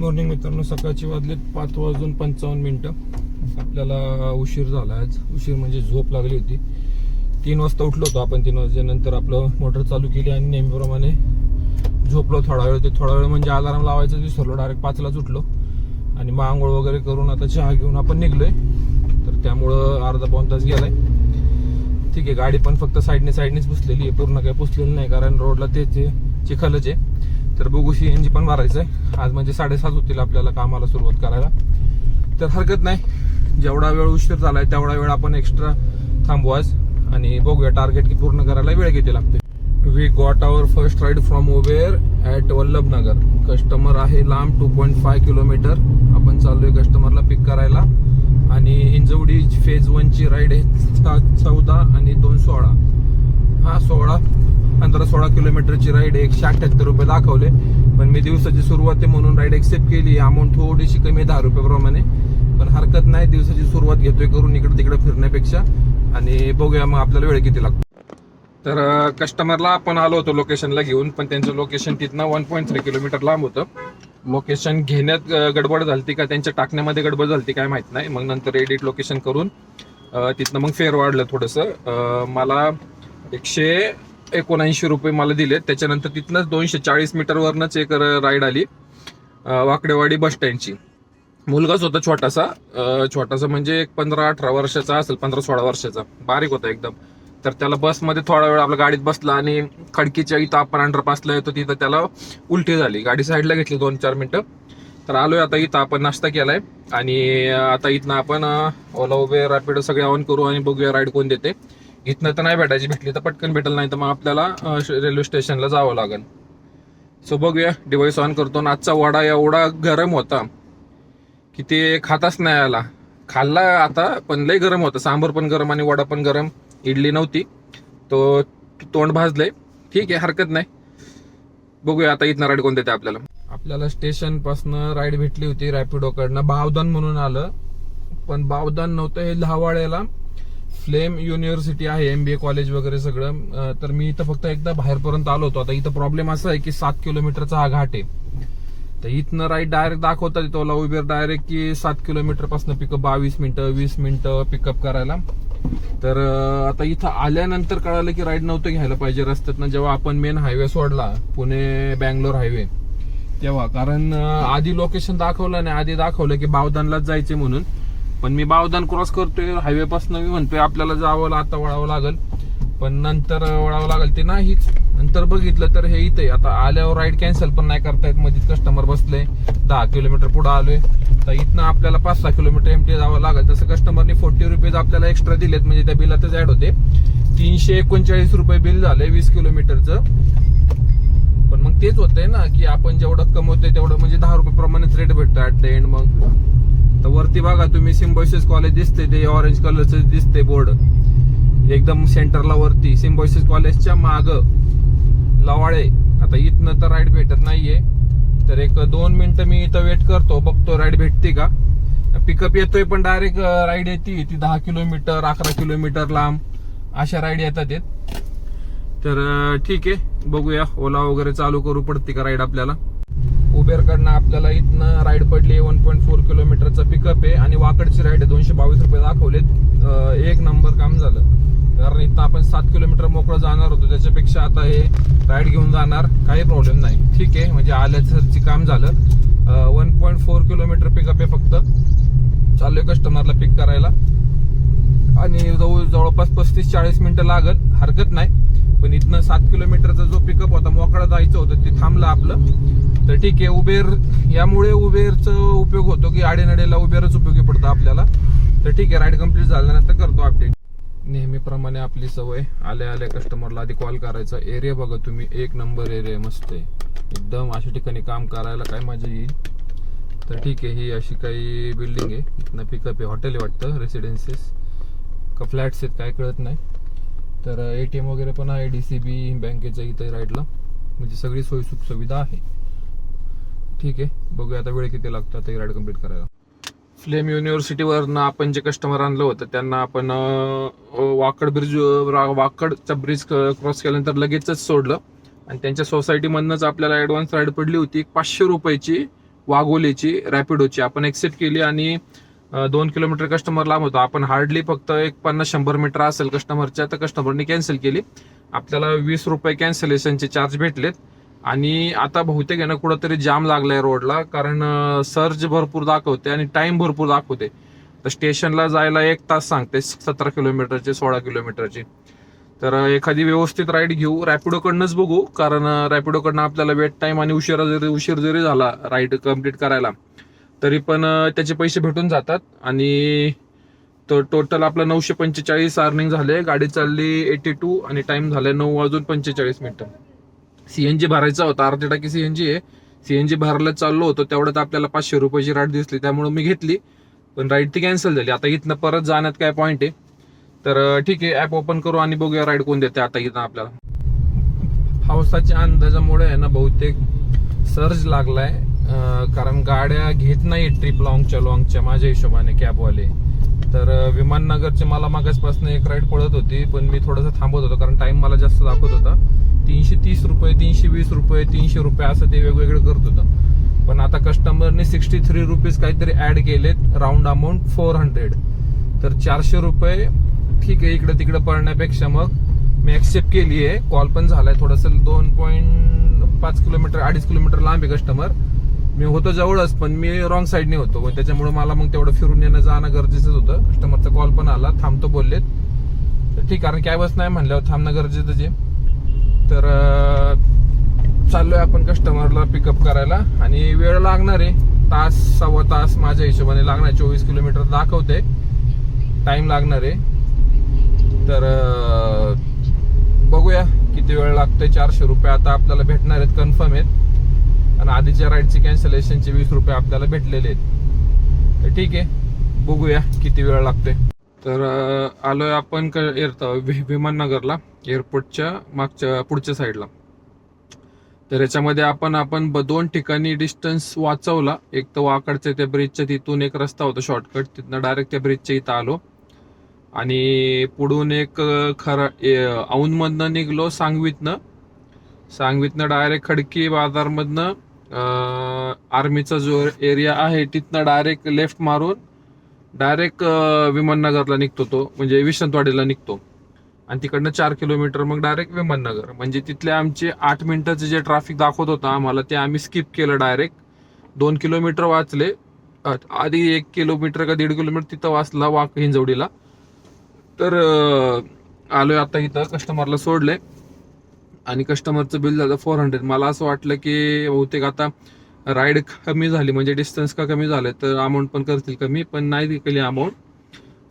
Morning मित्रांनो सकाळची वाजलेत पाच वाजून पंचावन्न मिनटं. आपल्याला उशीर झाला आज. उशीर म्हणजे झोप लागली होती. तीन वाजता उठलो होतो आपण तीन वाजल्यानंतर आपलं मोटर चालू केली आणि नेहमीप्रमाणे झोपलो थोडा वेळ. ते थोडा वेळ म्हणजे अलाराम लावायचं विसरलो डायरेक्ट पाचलाच उठलो. आणि मग आंघोळ वगैरे करून आता चहा घेऊन आपण निघलोय. तर त्यामुळं अर्धा पाऊन तास गेलाय. ठीक आहे गाडी पण फक्त साईडने साईडनेच पुसलेली आहे. पूर्ण काही पुसलेली नाही कारण रोडला तेच आहे, चिखलच आहे. तर बघू सी एन जी पण भरायचं आहे. आज म्हणजे साडेसात होतील आपल्याला कामाला सुरुवात करायला. तर हरकत नाही. जेवढा वेळ उशीर झालाय तेवढा वेळ आपण एक्स्ट्रा थांबू आज. आणि बघूया टार्गेट की पूर्ण करायला वेळ किती लागते we got our first ride from Uber at Vallabhnagar. Customer आहे लांब टू पॉईंट फाय किलोमीटर आपण चाललोय कस्टमरला पिक करायला. आणि हिंजवडी फेज वनची राईड आहे सात चौदा आणि दोन सोळा हा सोळा पंधरा सोळा किलोमीटरची राईड एकशे अठ्ठ्याहत्तर रुपये दाखवले. पण मी दिवसाची सुरुवात आहे म्हणून राईड एक्सेप्ट केली. अमाऊंट थोडीशी कमी दहा रुपयाप्रमाणे. पण हरकत नाही दिवसाची सुरुवात घेतोय करून इकडे तिकडे फिरण्यापेक्षा. आणि बघूया मग आपल्याला वेळ किती लागतो. तर कस्टमरला आपण आलो होतो लोकेशनला घेऊन पण त्यांचं लोकेशन तिथनं वन पॉईंट थ्री किलोमीटर लांब होतं. लोकेशन घेण्यात गडबड झालती का त्यांच्या टाकण्यामध्ये गडबड झालती काय माहीत नाही. मग नंतर एडिट लोकेशन करून तिथनं मग फेर वाढलं थोडंसं मला एकशे एकोणऐंशी रुपये मला दिले. त्याच्यानंतर तिथनंच दोनशे चाळीस मीटरवरनंच एक राईड आली वाकडेवाडी बस स्टँडची मुलगाच होता छोटासा छोटासा म्हणजे एक पंधरा अठरा वर्षाचा असेल पंधरा सोळा वर्षाचा. बारीक होता एकदम. तर त्याला बसमध्ये थोडा वेळ आपल्या गाडीत बसला आणि खडकीच्या इथं आपण अंडरपासला येतो तिथं त्याला उलटी झाली. गाडी साईडला घेतली दोन चार मिनटं तर आलोय आता इथं आपण नाश्ता केलाय. आणि आता इथनं आपण ओला उबेर रॅपिडो सगळे ऑन करू आणि बघूया राईड कोण देते. इथनं तर नाही भेटायची भेटली तर पटकन भेटल नाही तर मग आपल्याला रेल्वे स्टेशनला जावं लागेल. सो बघूया डिवाइस ऑन करतो. आणि आजचा वडा एवढा गरम होता की ते खाताच नाही आला. खाल्ला आता पण लई गरम होता. सांबर पण गरम आणि वडा पण गरम. इडली नव्हती. तो तोंड भाजलंय. ठीक आहे हरकत नाही. बघूया आता इथनं राईड कोण देते आपल्याला. आपल्याला स्टेशन पासन राईड भेटली होती रॅपिडोकडनं बावधन म्हणून आलं. पण बावधन नव्हतं हे लहावाड्याला फ्लेम युनिव्हर्सिटी आहे एमबीए कॉलेज वगैरे सगळं. तर मी इथं फक्त एकदा बाहेरपर्यंत आलो होतो. आता इथं प्रॉब्लेम असा आहे की सात किलोमीटरचा हा घाट आहे. तर इथनं राईट डायरेक्ट दाखवतात तो ओला उबेर डायरेक्ट की सात किलोमीटरपासून पिकअप बावीस मिनिटं वीस मिनिटं पिकअप करायला. तर आता इथं आल्यानंतर कळालं की राईड नव्हतं घ्यायला पाहिजे रस्त्यातनं. जेव्हा आपण मेन हायवे सोडला पुणे बँगलोर हायवे तेव्हा. कारण आधी लोकेशन दाखवलं नाही आधी दाखवलं की बावदानलाच जायचे म्हणून. पण मी बावदान क्रॉस करतोय हायवे पासून मी म्हणतोय आपल्याला जावं आता वळावं लागल. पण नंतर वळावं लागेल ते नाहीच. नंतर बघितलं तर हे इथे आता आल्यावर राईड कॅन्सल पण नाही करतायत मध्ये कस्टमर बसले. दहा किलोमीटर पुढे आलोय. तर इथनं आपल्याला पाच सहा किलोमीटर एमटी जावं लागेल. तसं कस्टमरने फोर्टी रुपीज आपल्याला एक्स्ट्रा दिलेत. म्हणजे त्या बिलातच ऍड होते. तीनशे एकोणचाळीस रुपये बिल झालंय वीस किलोमीटरचं. पण मग तेच होतंय ना की आपण जेवढं कमवतोय तेवढं म्हणजे दहा रुपये प्रमाणेच रेट भेटतो ऍट द एंड मग. तर वरती बघा तुम्ही सिम्बॉयसिस कॉलेज दिसते ते ऑरेंज कलरचं दिसते बोर्ड एकदम सेंटरला वरती. सिम्बॉयसिस कॉलेजच्या माग लवाळे. आता इथनं तर राईड भेटत नाहीये. तर एक दोन मिनिटं मी इथं वेट करतो बघतो राईड भेटते का? पिकअप येतोय पण डायरेक्ट राईड येते. ती दहा किलोमीटर अकरा किलोमीटर लांब अशा राईड येतात येत तर ठीक आहे. बघूया. ओला वगैरे चालू करू पडते का राईड आपल्याला? उबेरकडनं आपल्याला इथनं राईड पडली वन पॉईंट फोर किलोमीटरचा पिकअप आहे आणि वाकडची राईड आहे दोनशे बावीस रुपये दाखवलेत. एक नंबर काम झालं. कारण इथं आपण सात किलोमीटर मोकळं जाणार होतो त्याच्यापेक्षा आता हे राईड घेऊन जाणार काही प्रॉब्लेम नाही. ठीक आहे म्हणजे आल्याचं काम झालं. One point four kilometre pickup आहे फक्त. चाललोय कस्टमरला पिक करायला. आणि जवळ जवळपास पस्तीस चाळीस मिनिटं लागल. हरकत नाही. पण इथनं सात किलोमीटरचा जो पिकअप होता मोकळा जायचं होतं ते थांबलं आपलं. तर ठीक आहे उबेर यामुळे उबेरचा उपयोग होतो की आडेनडेला उबेरच उपयोगी पडतं आपल्याला. तर ठीक आहे राईड कंप्लीट झाल्यानंतर करतो अपडेट नेहमीप्रमाणे आपली सवय आल्या आल्या कस्टमरला आधी कॉल करायचा. एरिया बघा तुम्ही एक नंबर एरिया मस्त आहे. एकदम अशा ठिकाणी काम करायला काय मजा येईल. तर ठीक आहे ही अशी काही बिल्डिंग आहे. इथनं पिकअप आहे हॉटेल आहे वाटतं रेसिडेन्सीस का फ्लॅट्स आहेत काय कळत नाही. तर ए टी एम वगैरे पण आहे डी सी बी बँकेच्या इथे राईटला. म्हणजे सगळी सोयी सुख सुविधा आहे. ठीक आहे बघूया आता वेळ किती लागतो आता राईड कंप्लीट करायला. फ्लेम युनिव्हर्सिटीवरनं आपण जे कस्टमर आणलं होतं त्यांना आपण वाकड ब्रिज वाकडचा ब्रिज क्रॉस केल्यानंतर लगेचच सोडलं. आणि त्यांच्या सोसायटीमधनंच आपल्याला ऍडव्हान्स राईड पडली होती. एक पाचशे रुपयाची वाघोलीची रॅपिडोची आपण एक्सेप्ट केली आणि दोन किलोमीटर कस्टमर लांब होतो. आपण हार्डली फक्त एक पन्नास शंभर मीटर असेल कस्टमरच्या तर कस्टमरने कॅन्सल केली. आपल्याला वीस रुपये कॅन्सलेशनचे चार्ज भेटलेत. आणि आता बहुतेक आहे ना कुठंतरी जाम लागलाय रोडला कारण सर्ज भरपूर दाखवते आणि टाइम भरपूर दाखवते. तर स्टेशनला जायला एक तास सांगते सतरा किलोमीटरचे सोळा किलोमीटरची तर एखादी व्यवस्थित राईड घेऊ. रॅपिडोकडनंच बघू कारण रॅपिडोकडनं आपल्याला वेट टाइम आणि उशिरा जरी उशीर जरी झाला राईड कंप्लीट करायला तरी पण त्याचे पैसे भेटून जातात. आणि तो टोटल आपलं नऊशे पंचेचाळीस अर्निंग झाले गाडी चालली एटी टू आणि टाइम झालाय नऊ वाजून पंचेचाळीस मिनिटं. सीएनजी भरायचा होता अर्धी टाकी सीएनजी आहे. सीएनजी भरायला चाललो होतो तेवढ्यात आपल्याला पाचशे रुपयाची राईड दिसली त्यामुळे मी घेतली. पण राईड ती कॅन्सल झाली. आता इथनं परत जाण्यात काय पॉईंट आहे? तर ठीक आहे ऍप ओपन करू आणि बघूया राईड कोण देते आता इथं आपल्याला. पावसाच्या अंदाजामुळे आहे ना बहुतेक सर्ज लागलाय. कारण गाड्या घेत नाही ट्रिप लॉंगच्या लॉंगच्या माझ्या हिशोबाने कॅबवाले तर विमाननगरचे मला मागासपासून एक राईड पडत होती पण मी थोडंसं थांबत होतो कारण टाइम मला जास्त दाखवत होता. तीनशे तीस रुपये तीनशे वीस रुपये तीनशे रुपये असं ते वेगवेगळं करत होतं. पण आता कस्टमरने सिक्स्टी थ्री रुपीज काहीतरी ऍड केलेत राऊंड अमाऊंट फोर हंड्रेड तर चारशे रुपये ठीक आहे इकडं तिकडं पडण्यापेक्षा मग मी ऍक्सेप्ट केली आहे कॉल पण झालाय थोडंसं दोन पॉईंट पाच किलोमीटर अडीच किलोमीटर लांब आहे कस्टमर मी होतो जवळच पण मी रॉंग साईडने होतो. त्याच्यामुळे मला मग तेवढं फिरून येणं जाणं गरजेचंच होतं. कस्टमरचा कॉल पण आला थांबतो बोललेत. तर ठीक कारण कॅबच नाही म्हणल्यावर थांबणं गरजेचं आहे. तर चाललोय आपण कस्टमरला पिकअप करायला. आणि वेळ लागणार आहे. तास सव्वा तास माझ्या हिशोबाने लागणार चोवीस किलोमीटर दाखवते. टाइम लागणार आहे. तर बघूया किती वेळ लागतोय. चारशे रुपये आता आपल्याला भेटणार आहेत कन्फर्म आहेत. आणि आधीच्या राईडची कॅन्सलेशनचे वीस रुपये आपल्याला भेटलेले आहेत. तर ठीक आहे बघूया किती वेळ लागते तर आलोय आपण क- विमाननगरला एअरपोर्टच्या मागच्या पुढच्या साईडला तर याच्यामध्ये आपण आपण ब- दोन ठिकाणी डिस्टन्स वाचवला. एक तर वाकडच्या त्या ब्रिजच्या तिथून एक रस्ता होता शॉर्टकट तिथनं डायरेक्ट त्या ब्रिजच्या इथं आलो. आणि पुढून एक खरा औंधमधनं निघलो सांगवीतनं. सांगवीतनं डायरेक्ट खडकी बाजारमधनं आर्मीचा जो एरिया आहे तिथनं डायरेक्ट लेफ्ट मारून डायरेक्ट विमाननगरला निघतो तो. म्हणजे विश्रांतवाडीला निघतो. आणि तिकडनं चार किलोमीटर मग डायरेक्ट विमाननगर. म्हणजे तिथले आमचे आठ मिनिटाचे जे ट्रॅफिक दाखवत होतं आम्हाला ते आम्ही स्किप केलं डायरेक्ट दोन किलोमीटर वाचले. आधी एक किलोमीटर का दीड किलोमीटर तिथं वाचला वाक हिंजवडीला. तर आलोय आता इथं. कस्टमरला सोडले. आणि कस्टमरचं बिल झालं फोर हंड्रेड मला असं वाटलं की बहुतेक आता राईड कमी झाली म्हणजे डिस्टन्स का कमी झालं तर अमाऊंट पण करतील कमी पण नाही केली अमाऊंट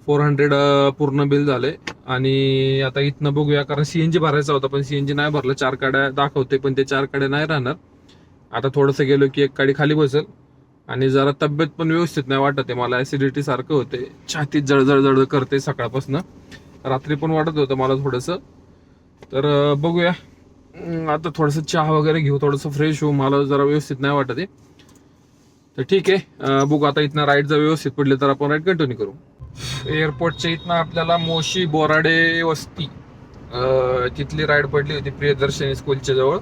फोर हंड्रेड पूर्ण बिल झाले. आणि आता इथनं बघूया कारण सीएनजी भरायचा होता पण सीएनजी नाही भरलं. चार काड्या दाखवते पण ते चार काड्या नाही राहणार. आता थोडंसं गेलो की एक काडी खाली बसेल. आणि जरा तब्येत पण व्यवस्थित नाही वाटत आहे. मला ऍसिडिटी सारखं होते. छातीत जळजळ जळ करते सकाळपासून. रात्री पण वाटत होतं मला थोडंसं. तर बघूया. आता थोडंसं चहा वगैरे घेऊ थोडंसं फ्रेश होऊ मला जरा व्यवस्थित नाही वाटत आहे तर ठीक आहे बघू आता इथनं राईड जर व्यवस्थित पडले तर आपण राईड कंटिन्यू करू. एअरपोर्टच्या इथनं आपल्याला मोशी बोराडे वस्ती तिथली राईड पडली होती प्रियदर्शनी स्कूलच्या जवळ.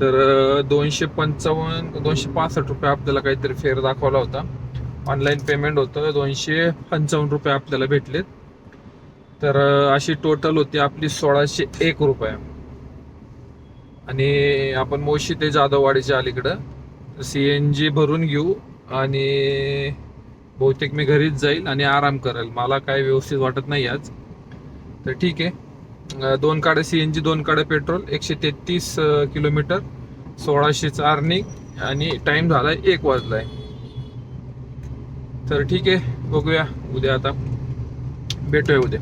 तर दोनशे पंचावन्न दोनशे पासष्ट रुपये आपल्याला काहीतरी फेअर दाखवला होता. ऑनलाईन पेमेंट होतं दोनशे पंचावन्न रुपये आपल्याला भेटलेत. तर अशी टोटल होती आपली सोळाशे एक रुपये. आणि आपण मोशी ते जाधववाडीच्या अलीकडं. सी एन जी भरून घेऊ आणि बहुतेक मी घरीच जाईल आणि आराम करेल. मला काय व्यवस्थित वाटत नाही आज. तर ठीक आहे. दोन काडे सी एन जी दोन काडे पेट्रोल एकशे तेहतीस किलोमीटर सोळाशेचं अर्निंग आणि टाईम झाला आहे एक वाजलाय. तर ठीक आहे. बघूया उद्या आता. भेटूया उद्या.